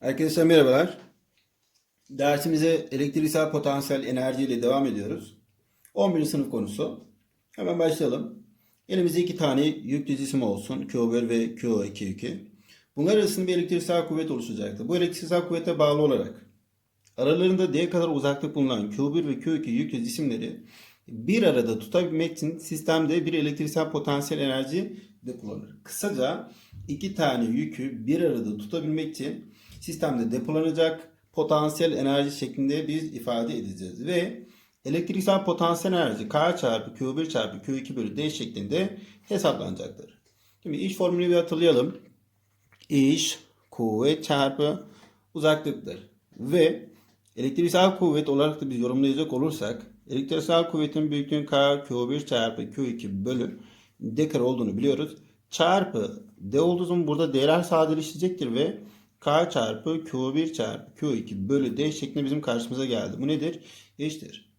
Arkadaşlar merhabalar. Dersimize elektriksel potansiyel enerji ile devam ediyoruz. 11. sınıf konusu. Hemen başlayalım. Elimizde iki tane yüklü cisim olsun. Q1 ve Q2 yükü. Bunlar arasında bir elektriksel kuvvet oluşacaktır. Bu elektriksel kuvvete bağlı olarak aralarında D kadar uzaklık bulunan Q1 ve Q2 yüklü cisimleri bir arada tutabilmek için sistemde bir elektriksel potansiyel enerji de kullanılır. Kısaca iki tane yükü bir arada tutabilmek için sistemde depolanacak potansiyel enerji şeklinde biz ifade edeceğiz. Ve elektriksel potansiyel enerji K çarpı Q1 çarpı Q2 bölü D şeklinde hesaplanacaktır. Şimdi iş formülünü bir hatırlayalım. İş kuvvet çarpı uzaklıktır. Ve elektriksel kuvvet olarak da biz yorumlayacak olursak elektriksel kuvvetin büyüklüğün K Q1 çarpı Q2 bölü D kare olduğunu biliyoruz. Çarpı D olduğu zaman burada D'ler sadeleşecektir ve K çarpı Q1 çarpı Q2 bölü D şeklinde bizim karşımıza geldi. Bu nedir? Eşittir.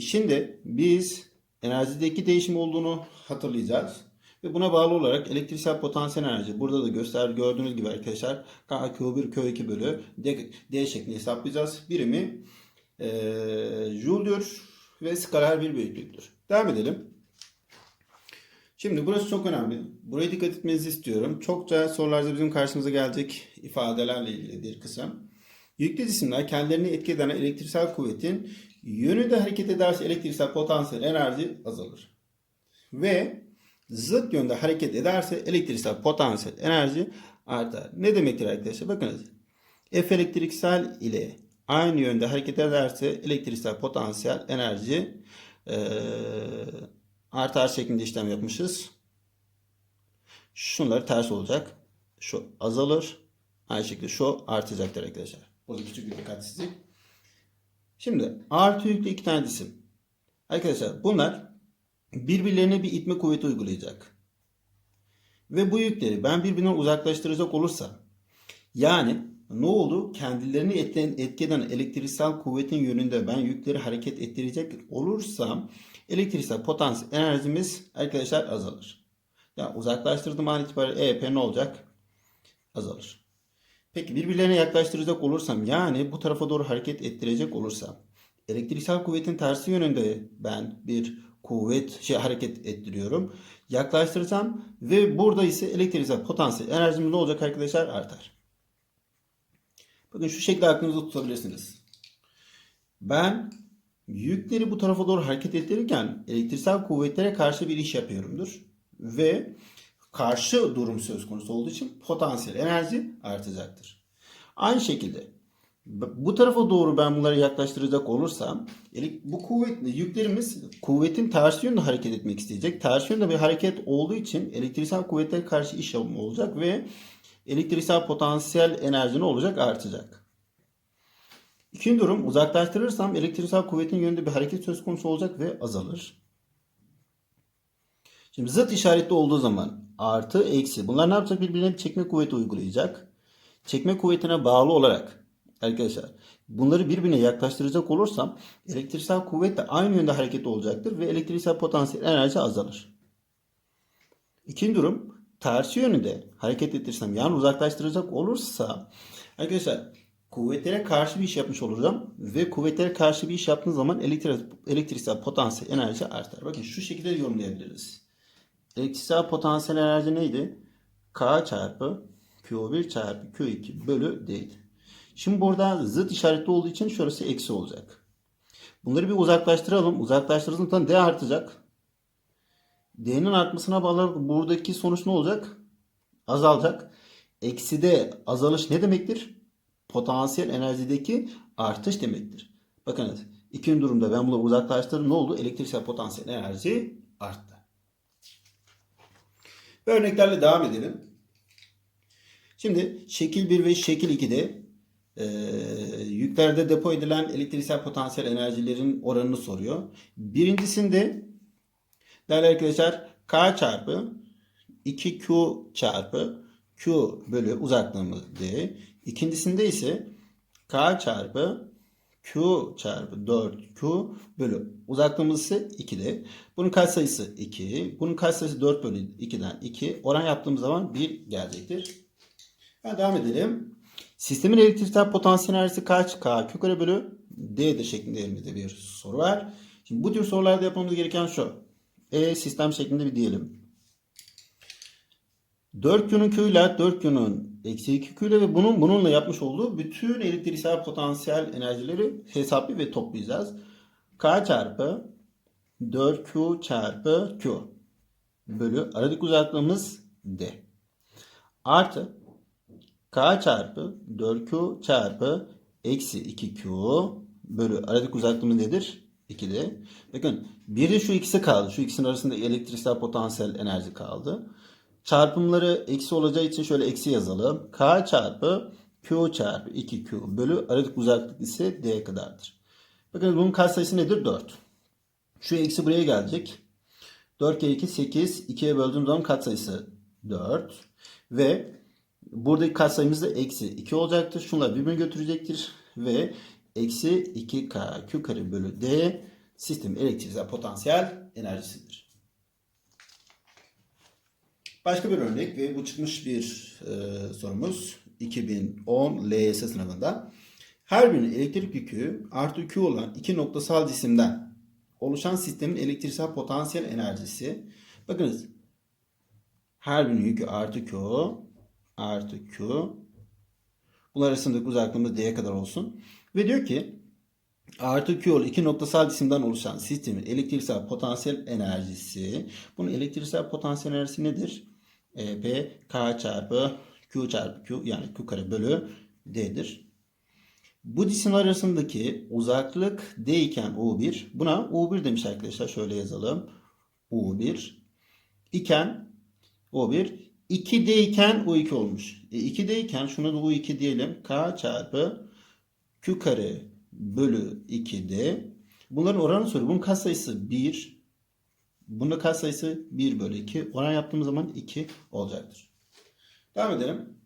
Şimdi biz enerjideki değişim olduğunu hatırlayacağız. Ve buna bağlı olarak elektriksel potansiyel enerji burada da göster gördüğünüz gibi arkadaşlar K Q1 Q2 bölü D, D şeklinde hesaplayacağız. Birimi ee, Joule'dur ve skaler bir büyüklüktür. Devam edelim. Şimdi burası çok önemli. Buraya dikkat etmenizi istiyorum. Çokça sorularda bizim karşımıza gelecek ifadelerle ilgili bir kısım. Yüklü cisimler kendilerini etki eden elektriksel kuvvetin yönünde hareket ederse elektriksel potansiyel enerji azalır. Ve zıt yönde hareket ederse elektriksel potansiyel enerji artar. Ne demektir arkadaşlar? Bakınız. F elektriksel ile aynı yönde hareket ederse elektriksel potansiyel enerji eee artar şeklinde işlem yapmışız. Şunlar ters olacak. Şu azalır. Aynı şekilde şu artacaktır arkadaşlar. Burada küçük bir dikkatsizlik. Şimdi artı yüklü iki tane cisim. Arkadaşlar bunlar birbirlerine bir itme kuvveti uygulayacak. Ve bu yükleri ben birbirinden uzaklaştıracak olursam yani ne oldu? Kendilerini etki eden elektriksel kuvvetin yönünde ben yükleri hareket ettirecek olursam elektriksel potansiyel enerjimiz arkadaşlar azalır. Yani uzaklaştırdığım an itibariyle EP ne olacak? Azalır. Peki birbirlerine yaklaştıracak olursam yani bu tarafa doğru hareket ettirecek olursam elektriksel kuvvetin tersi yönünde ben bir kuvvet şey hareket ettiriyorum. Yaklaştıracağım ve burada ise elektriksel potansiyel enerjimiz ne olacak arkadaşlar? Artar. Bakın şu şekilde aklınızda tutabilirsiniz. Ben yükleri bu tarafa doğru hareket ettirirken elektriksel kuvvetlere karşı bir iş yapıyorumdur. Ve karşı durum söz konusu olduğu için potansiyel enerji artacaktır. Aynı şekilde bu tarafa doğru ben bunları yaklaştıracak olursam bu kuvvetli yüklerimiz kuvvetin tersi yönde hareket etmek isteyecek. Ters yönde bir hareket olduğu için elektriksel kuvvetlere karşı iş yapımı olacak ve elektriksel potansiyel enerji ne olacak? Artacak. İkinci durum uzaklaştırırsam elektriksel kuvvetin yönünde bir hareket söz konusu olacak ve azalır. Şimdi zıt işaretli olduğu zaman artı eksi bunlar ne yapacak? Birbirine bir çekme kuvveti uygulayacak. Çekme kuvvetine bağlı olarak arkadaşlar bunları birbirine yaklaştıracak olursam elektriksel kuvvet de aynı yönde hareket olacaktır ve elektriksel potansiyel enerji azalır. İkinci durum tersi yönünde hareket ettirirsem yani uzaklaştıracak olursa arkadaşlar kuvvetlere karşı bir iş yapmış olacağım ve kuvvetlere karşı bir iş yaptığım zaman elektrik, elektriksel potansiyel enerji artar. Bakın şu şekilde yorumlayabiliriz. Elektriksel potansiyel enerji neydi? K çarpı Q1 çarpı Q2 bölü D'ydi. Şimdi burada zıt işaretli olduğu için şurası eksi olacak. Bunları bir uzaklaştıralım. Uzaklaştırdığımız zaman D artacak. D'nin artmasına bağlı buradaki sonuç ne olacak? Azalacak. Ekside azalış ne demektir? Potansiyel enerjideki artış demektir. Bakınız ikinci durumda ben bunu uzaklaştırdım. Ne oldu? Elektriksel potansiyel enerji arttı. Ve örneklerle devam edelim. Şimdi şekil 1 ve şekil 2'de e, yüklerde depo edilen elektriksel potansiyel enerjilerin oranını soruyor. Birincisinde değerli arkadaşlar K çarpı 2Q çarpı Q bölü uzaklığımız D. İkincisinde ise K çarpı Q çarpı 4Q bölü uzaklığımız ise 2'de. Bunun katsayısı 2. Bunun katsayısı 4 bölü 2'den 2. Oran yaptığımız zaman 1 gelecektir. Ben devam edelim. Sistemin elektriksel potansiyel enerjisi kaç? K Q kare bölü D'dir şeklinde elimizde bir soru var. Şimdi bu tür sorularda yapmamız gereken şu. E sistem şeklinde bir diyelim. 4Q'nun Q ile 4Q'nun eksi 2Q ile ve bunun bununla yapmış olduğu bütün elektriksel potansiyel enerjileri hesaplı ve toplayacağız. K çarpı 4Q çarpı Q bölü aralık uzaklığımız D. Artı K çarpı 4Q çarpı eksi 2Q bölü aralık uzaklığımız nedir? 2D. Bakın bir de şu ikisi kaldı. Şu ikisinin arasında elektriksel potansiyel enerji kaldı. Çarpımları eksi olacağı için şöyle eksi yazalım. K çarpı Q çarpı 2Q bölü aralık uzaklık ise D kadardır. Bakın bunun katsayısı nedir? 4. Şu eksi buraya gelecek. 4 kere 2 8. 2'ye böldüğüm zaman katsayısı 4. Ve buradaki katsayımız da eksi 2 olacaktır. Şunlar birbirini götürecektir. Ve eksi 2K Q kare bölü D sistem elektriksel potansiyel enerjisidir. Başka bir örnek ve bu çıkmış bir e, sorumuz 2010 LYS sınavında. Her birinin elektrik yükü artı Q olan iki noktasal cisimden oluşan sistemin elektriksel potansiyel enerjisi. Bakınız her birinin yükü artı Q artı Q bunlar arasındaki uzaklığımız D'ye kadar olsun. Ve diyor ki artı Q olan iki noktasal cisimden oluşan sistemin elektriksel potansiyel enerjisi. Bunun elektriksel potansiyel enerjisi nedir? E, P K çarpı Q çarpı Q yani Q kare bölü D'dir. Bu cisimler arasındaki uzaklık D iken U1. Buna U1 demiş arkadaşlar. Şöyle yazalım. U1 iken U1 2D iken U2 olmuş. E 2D iken şuna da U2 diyelim. K çarpı Q kare bölü 2D. Bunların oranı soruyor. Bunun katsayısı 1. Bunun katsayısı 1 bölü 2. Oran yaptığımız zaman 2 olacaktır. Devam edelim.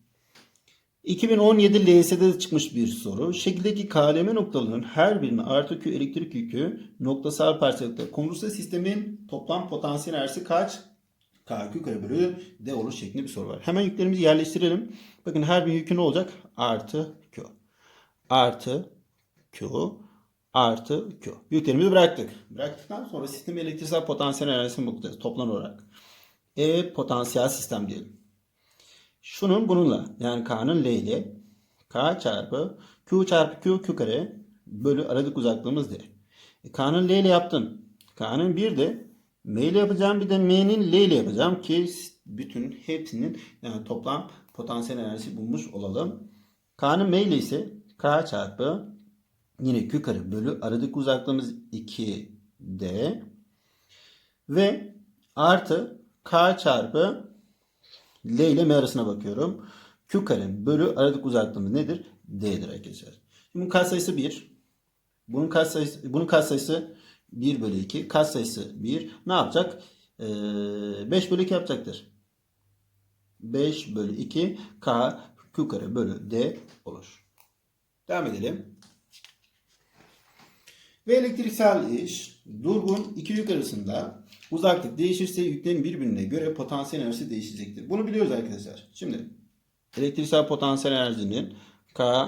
2017 LYS'de de çıkmış bir soru. Şekildeki KLM noktalarının her birine artı Q elektrik yükü noktasal parçalıkta konursa sistemin toplam potansiyel enerjisi kaç? KQ kare bölü D olur şeklinde bir soru var. Hemen yüklerimizi yerleştirelim. Bakın her bir yükü ne olacak? Artı Q. Artı Q. Artı Q. Yüklerimizi bıraktık. Bıraktıktan sonra sistemin elektriksel potansiyel enerjisini bulacağız toplam olarak. E potansiyel sistem diyelim. Şunun bununla yani K'nın L ile K çarpı Q çarpı Q Q kare bölü aralık uzaklığımız D. E, K'nın L ile yaptım. K'nın bir de M ile yapacağım bir de M'nin L ile yapacağım ki bütün hepsinin yani toplam potansiyel enerjisi bulmuş olalım. K'nın M ile ise K çarpı yine Q kare bölü aralık uzaklığımız 2D ve artı K çarpı L ile M arasına bakıyorum. Q kare bölü aralık uzaklığımız nedir? D'dir arkadaşlar. Bunun katsayısı 1. Bunun katsayısı, bunun katsayısı 1 bölü 2. Katsayısı 1. Ne yapacak? Ee, 5 bölü 2 yapacaktır. 5 bölü 2 K Q kare bölü D olur. Devam edelim. Ve elektriksel iş durgun iki yük arasında uzaklık değişirse yüklerin birbirine göre potansiyel enerjisi değişecektir. Bunu biliyoruz arkadaşlar. Şimdi elektriksel potansiyel enerjinin K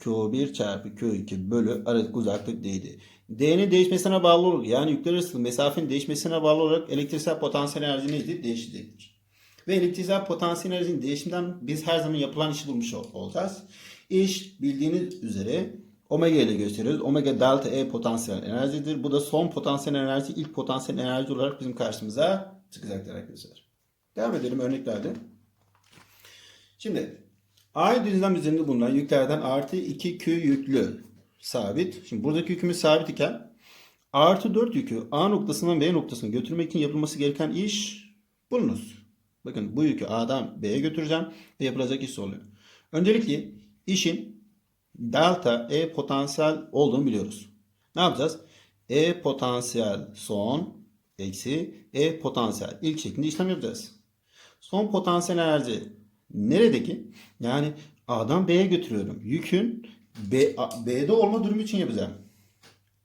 Q1 çarpı Q2 bölü aralık uzaklık D'ydi. D'nin değişmesine bağlı olarak yani yükler arasında mesafenin değişmesine bağlı olarak elektriksel potansiyel enerji neydi? Değişecektir. Ve elektriksel potansiyel enerjinin değişiminden biz her zaman yapılan işi bulmuş olacağız. İş bildiğiniz üzere omega ile gösteriyoruz. Omega delta E potansiyel enerjidir. Bu da son potansiyel enerji ilk potansiyel enerji olarak bizim karşımıza çıkacaktır arkadaşlar. Devam edelim örneklerde. Şimdi aynı düzlem üzerinde bulunan yüklerden artı 2Q yüklü sabit. Şimdi buradaki yükümüz sabit iken artı 4 yükü A noktasından B noktasına götürmek için yapılması gereken iş bulunuz. Bakın bu yükü A'dan B'ye götüreceğim ve yapılacak iş oluyor. Öncelikle işin delta E potansiyel olduğunu biliyoruz. Ne yapacağız? E potansiyel son eksi E potansiyel ilk şeklinde işlem yapacağız. Son potansiyel enerji neredeki? Yani A'dan B'ye götürüyorum. Yükün B, A- B'de olma durumu için yapacağım.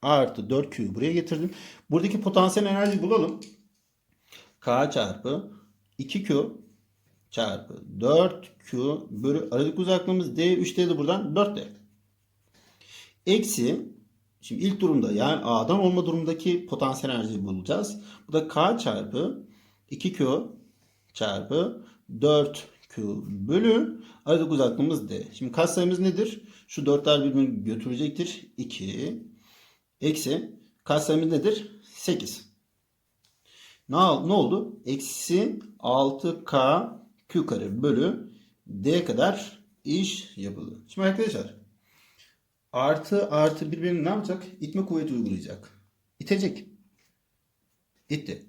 A artı 4Q'yu buraya getirdim. Buradaki potansiyel enerji bulalım. K çarpı 2Q çarpı 4Q bölü aradaki uzaklığımız D 3D de buradan 4D. Eksi şimdi ilk durumda yani A'dan olma durumdaki potansiyel enerjiyi bulacağız. Bu da K çarpı 2Q çarpı 4Q bölü aradaki uzaklığımız D. Şimdi katsayımız nedir? Şu 4'ler birbirini götürecektir. 2 eksi katsayımız nedir? 8. Ne, ne oldu? Eksi 6K Q kare bölü D kadar iş yapıldı. Şimdi arkadaşlar artı artı birbirini ne yapacak? İtme kuvveti uygulayacak. İtecek. İtti.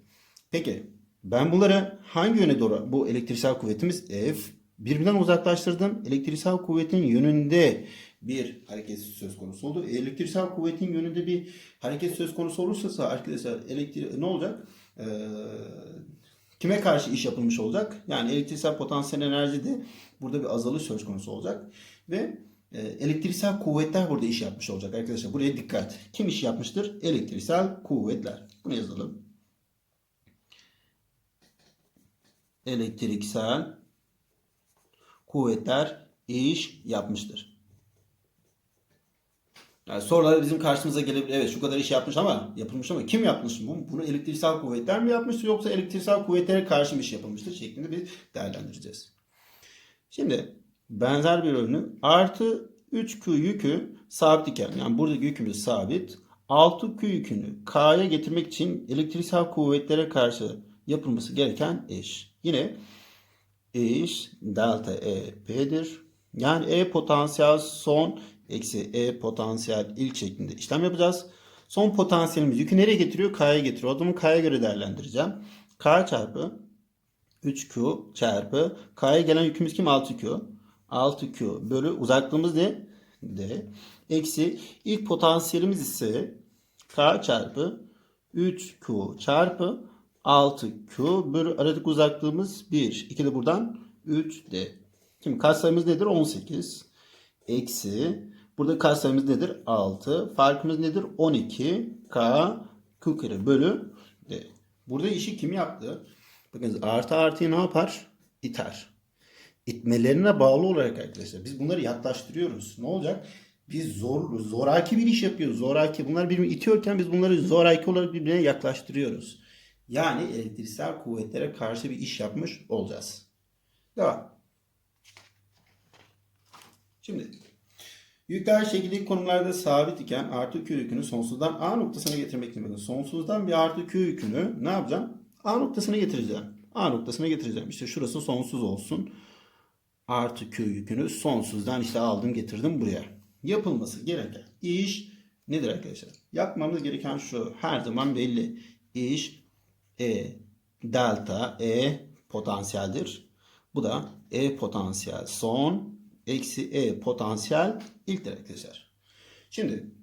Peki ben bunları hangi yöne doğru bu elektriksel kuvvetimiz F birbirinden uzaklaştırdım. Elektriksel kuvvetin yönünde bir hareket söz konusu oldu. Elektriksel kuvvetin yönünde bir hareket söz konusu olursa arkadaşlar elektrik ne olacak? Ee, kime karşı iş yapılmış olacak? Yani elektriksel potansiyel enerji de burada bir azalış söz konusu olacak ve e, elektriksel kuvvetler burada iş yapmış olacak arkadaşlar. Buraya dikkat. Kim iş yapmıştır? Elektriksel kuvvetler. Bunu yazalım. Elektriksel kuvvetler iş yapmıştır. Yani sorular bizim karşımıza gelebilir. Evet şu kadar iş yapmış ama yapılmış ama kim yapmış bunu? Bunu elektriksel kuvvetler mi yapmıştır yoksa elektriksel kuvvetlere karşı bir iş yapılmıştır şeklinde bir değerlendireceğiz. Şimdi benzer bir örneği artı 3Q yükü sabit iken yani buradaki yükümüz sabit. 6Q yükünü K'ya getirmek için elektriksel kuvvetlere karşı yapılması gereken eş. Yine eş delta E P'dir. Yani E potansiyel son eksi E potansiyel ilk şeklinde işlem yapacağız. Son potansiyelimiz yükü nereye getiriyor? K'ya getiriyor. O zaman K'ya göre değerlendireceğim. K çarpı 3Q çarpı K'ya gelen yükümüz kim? 6Q. 6Q bölü uzaklığımız ne? D. Eksi ilk potansiyelimiz ise K çarpı 3Q çarpı 6Q bölü aradaki uzaklığımız 1. 2 de buradan 3D. Şimdi katsayımız nedir? 18. Eksi. Burada katsayımız nedir? 6. Farkımız nedir? 12. K Q kare bölü D. Burada işi kim yaptı? Bakın artı artıyı ne yapar? İter. İtmelerine bağlı olarak arkadaşlar biz bunları yaklaştırıyoruz. Ne olacak? Biz zor, zoraki bir iş yapıyoruz. Zoraki. Bunlar birbirini itiyorken biz bunları zoraki olarak birbirine yaklaştırıyoruz. Yani elektriksel kuvvetlere karşı bir iş yapmış olacağız. Devam. Şimdi yükler şekilli konumlarda sabit iken artı Q yükünü sonsuzdan A noktasına getirmek demek. Sonsuzdan bir artı Q yükünü ne yapacağım? A noktasına getireceğim. A noktasına getireceğim. İşte şurası sonsuz olsun. Artı Q yükünü sonsuzdan işte aldım getirdim buraya. Yapılması gereken iş nedir arkadaşlar? Yapmamız gereken şu her zaman belli. İş E delta E potansiyeldir. Bu da E potansiyel son eksi E potansiyel ilktir arkadaşlar. Şimdi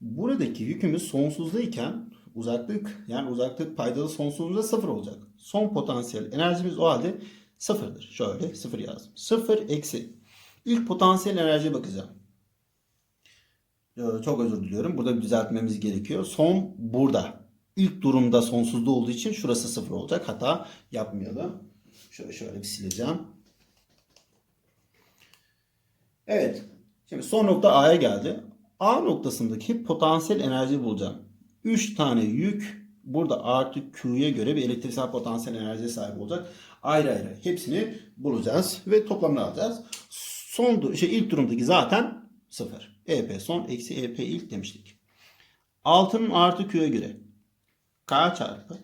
buradaki yükümüz sonsuzdayken uzaklık yani uzaklık paydalı sonsuzluğunda sıfır olacak. Son potansiyel enerjimiz o halde sıfırdır. Şöyle sıfır yazdım. Sıfır eksi. İlk potansiyel enerjiye bakacağım. Ee, Çok özür diliyorum. Burada bir düzeltmemiz gerekiyor. Son burada. İlk durumda sonsuzda olduğu için şurası sıfır olacak. Hata yapmayalım. Şöyle şöyle bir sileceğim. Evet. Şimdi son nokta A'ya geldi. A noktasındaki potansiyel enerji bulacağım. 3 tane yük burada artı Q'ya göre bir elektriksel potansiyel enerjiye sahip olacak. Ayrı ayrı hepsini bulacağız ve toplamını alacağız. Son şey ilk durumdaki zaten 0. EP son eksi EP ilk demiştik. Altının artı Q'ya göre K çarpı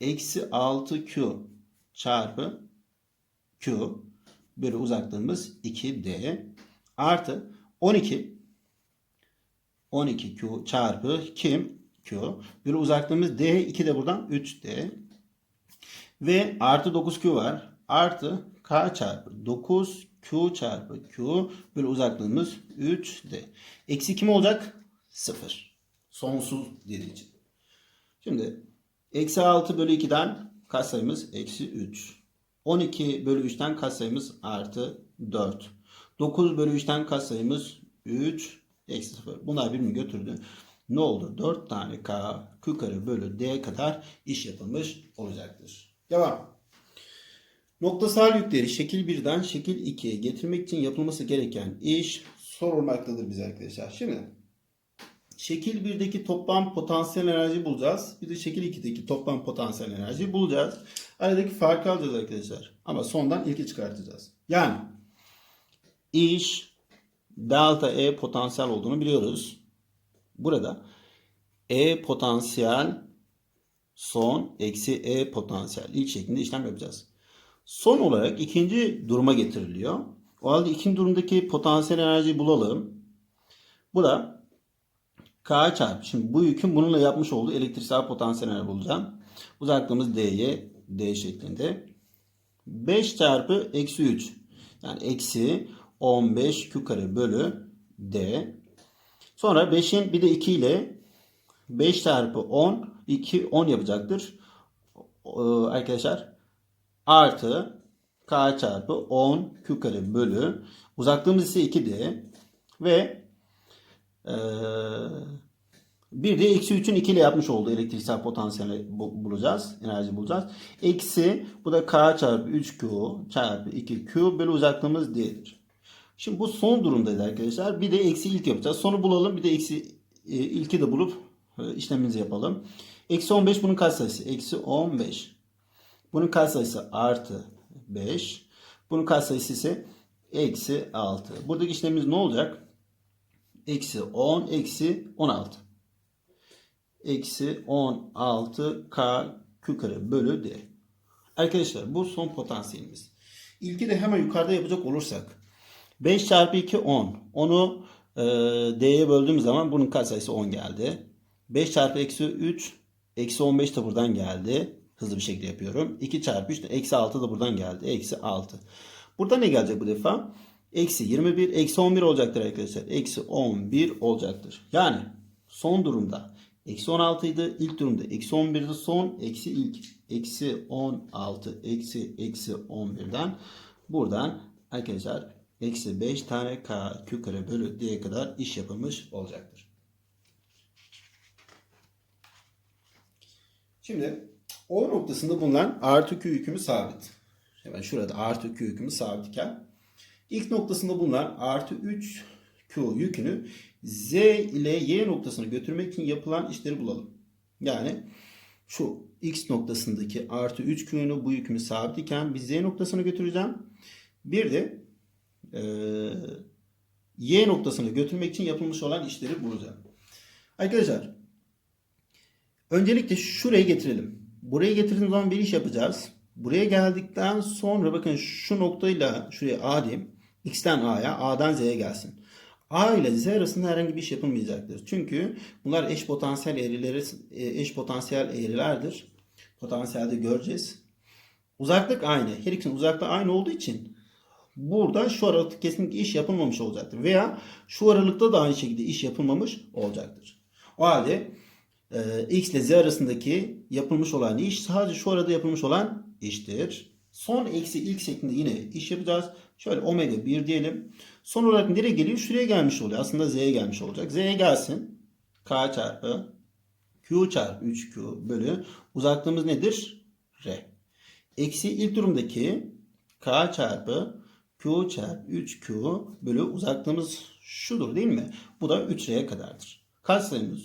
eksi 6Q çarpı Q bölü uzaklığımız 2D artı 12 12Q çarpı kim? Q. Bölü uzaklığımız D. 2 de buradan 3D. Ve artı 9Q var. Artı K çarpı 9Q çarpı Q bölü uzaklığımız 3D. Eksi kim olacak? 0. Sonsuz dediği için. Şimdi eksi 6 bölü 2'den katsayımız eksi 3. 12 bölü 3'ten katsayımız artı 4. 9 bölü 3'ten katsayımız 3 eksi 0. Bunlar birbirini götürdü. Ne oldu? 4 tane K Q kare bölü D kadar iş yapılmış olacaktır. Devam. Noktasal yükleri şekil 1'den şekil 2'ye getirmek için yapılması gereken iş sorulmaktadır bize arkadaşlar. Şimdi şekil 1'deki toplam potansiyel enerji bulacağız. Bir de şekil 2'deki toplam potansiyel enerji bulacağız. Aradaki farkı alacağız arkadaşlar. Ama sondan ilki çıkartacağız. Yani iş delta E potansiyel olduğunu biliyoruz. Burada E potansiyel son eksi E potansiyel ilk şeklinde işlem yapacağız. Son olarak ikinci duruma getiriliyor. O halde ikinci durumdaki potansiyel enerjiyi bulalım. Bu da K çarpı. Şimdi bu yükün bununla yapmış olduğu elektriksel potansiyel enerji bulacağım. Uzaklığımız D'ye D şeklinde. 5 çarpı eksi 3. Yani eksi 15 Q kare bölü D. Sonra 5'in bir de 2 ile 5 çarpı 10 2 10 yapacaktır. Ee, Arkadaşlar artı k çarpı 10 q kare bölü uzaklığımız ise 2d ve eee bir de eksi 3'ün 2 ile yapmış olduğu elektriksel potansiyeli bu- bulacağız. Enerji bulacağız. Eksi bu da k çarpı 3q çarpı 2q bölü uzaklığımız d'dir. Şimdi bu son durumdayız arkadaşlar. Bir de eksi ilk yapacağız. Sonu bulalım. Bir de eksi e, ilki de bulup e, işlemimizi yapalım. Eksi 15 bunun katsayısı. Eksi 15. Bunun katsayısı artı 5. Bunun katsayısı ise eksi 6. Buradaki işlemimiz ne olacak? Eksi 10 eksi 16. Eksi 16 k kare bölü d. Arkadaşlar bu son potansiyelimiz. İlki de hemen yukarıda yapacak olursak 5 çarpı 2 10. Onu e, D'ye böldüğümüz zaman bunun katsayısı 10 geldi. 5 çarpı eksi 3 eksi 15 de buradan geldi. Hızlı bir şekilde yapıyorum. 2 çarpı 3 de eksi 6 da buradan geldi. Eksi 6. Burada ne gelecek bu defa? Eksi 21 eksi 11 olacaktır arkadaşlar. Eksi 11 olacaktır. Yani son durumda eksi 16 idi. İlk durumda eksi 11'di. Son eksi ilk. Eksi 16 eksi eksi 11'den buradan arkadaşlar eksi 5 tane k q kare bölü d'ye kadar iş yapılmış olacaktır. Şimdi O noktasında bulunan artı Q yükümü sabit. Hemen şurada artı Q yükümü sabit iken ilk noktasında bulunan artı 3 Q yükünü Z ile Y noktasına götürmek için yapılan işleri bulalım. Yani şu X noktasındaki artı 3 Q'nu bu yükümü sabit iken bir Z noktasına götüreceğim. Bir de Y noktasına götürmek için yapılmış olan işleri bulacağım. Arkadaşlar öncelikle şuraya getirelim. Buraya getirdiğimiz zaman bir iş yapacağız. Buraya geldikten sonra bakın şu noktayla şuraya A diyeyim. X'ten A'ya, A'dan Z'ye gelsin. A ile Z arasında herhangi bir iş yapılmayacaktır. Çünkü bunlar eş potansiyel eğrileri, e, eş potansiyel eğrilerdir. Potansiyelde göreceğiz. Uzaklık aynı. Her ikisinin uzaklığı aynı olduğu için burada şu aralıkta kesinlikle iş yapılmamış olacaktır. Veya şu aralıkta da aynı şekilde iş yapılmamış olacaktır. O halde e, X ile Z arasındaki yapılmış olan iş sadece şu arada yapılmış olan iştir. Son eksi ilk şeklinde yine iş yapacağız. Şöyle omega 1 diyelim. Son olarak nereye geliyor? Şuraya gelmiş oluyor. Aslında Z'ye gelmiş olacak. Z'ye gelsin. K çarpı Q çarpı 3Q bölü uzaklığımız nedir? R. Eksi ilk durumdaki K çarpı Q çarpı 3Q bölü uzaklığımız şudur değil mi? Bu da 3R'ye kadardır. Kaç sayımız?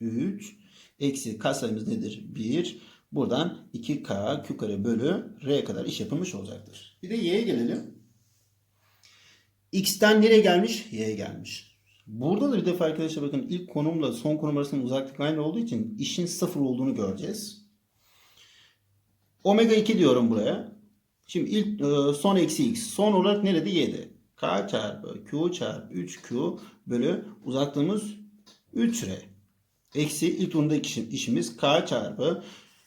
3. Eksi kaç sayımız nedir? 1. Buradan 2K Q kare bölü R'ye kadar iş yapılmış olacaktır. Bir de Y'ye gelelim. X'ten nereye gelmiş? Y'ye gelmiş. Burada da bir defa arkadaşlar bakın ilk konumla son konum arasında uzaklık aynı olduğu için işin sıfır olduğunu göreceğiz. Omega 2 diyorum buraya. Şimdi ilk e, son eksi x. Son olarak nerede? Y'de. K çarpı Q çarpı 3Q bölü uzaklığımız 3R. Eksi ilk durumdaki işim- işimiz K çarpı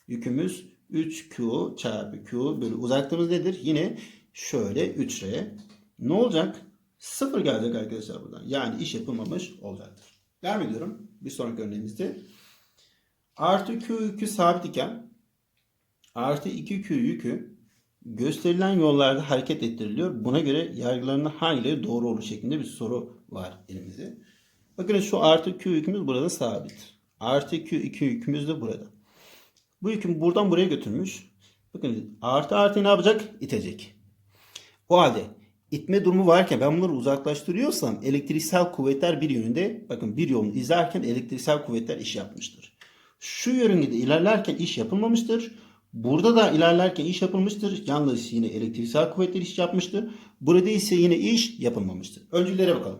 yükümüz 3Q çarpı Q bölü uzaklığımız nedir? Yine şöyle 3R. Ne olacak? Sıfır gelecek arkadaşlar buradan. Yani iş yapılmamış olacaktır. Devam ediyorum. Bir sonraki örneğimizde. Artı Q yükü sabit iken artı 2Q yükü gösterilen yollarda hareket ettiriliyor. Buna göre yargılarının hangileri doğru olur şeklinde bir soru var elimizde. Bakın şu artı Q yükümüz burada sabit. Artı Q2 yükümüz de burada. Bu yükümü buradan buraya götürmüş. Bakın artı artı ne yapacak? İtecek. O halde itme durumu varken ben bunları uzaklaştırıyorsam elektriksel kuvvetler bir yönünde bakın bir yolunu izlerken elektriksel kuvvetler iş yapmıştır. Şu yörüngede ilerlerken iş yapılmamıştır. Burada da ilerlerken iş yapılmıştır. Yalnız yine elektriksel kuvvetler iş yapmıştır. Burada ise yine iş yapılmamıştır. Öncüllere bakalım.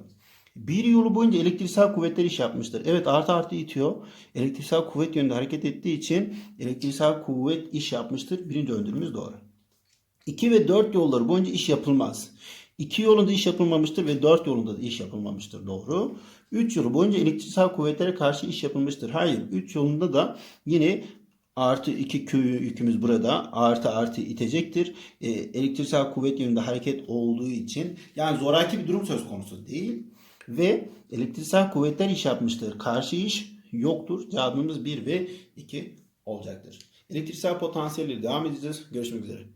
Bir yolu boyunca elektriksel kuvvetler iş yapmıştır. Evet artı artı itiyor. Elektriksel kuvvet yönünde hareket ettiği için elektriksel kuvvet iş yapmıştır. Birinci öndürümüz doğru. 2 ve 4 yolları boyunca iş yapılmaz. 2 yolunda iş yapılmamıştır ve 4 yolunda da iş yapılmamıştır. Doğru. 3 yolu boyunca elektriksel kuvvetlere karşı iş yapılmıştır. Hayır. 3 yolunda da yine artı 2 Q yükümüz burada. Artı artı itecektir. E, elektriksel kuvvet yönünde hareket olduğu için yani zoraki bir durum söz konusu değil. Ve elektriksel kuvvetler iş yapmıştır. Karşı iş yoktur. Cevabımız 1 ve 2 olacaktır. Elektriksel potansiyelleri devam edeceğiz. Görüşmek üzere.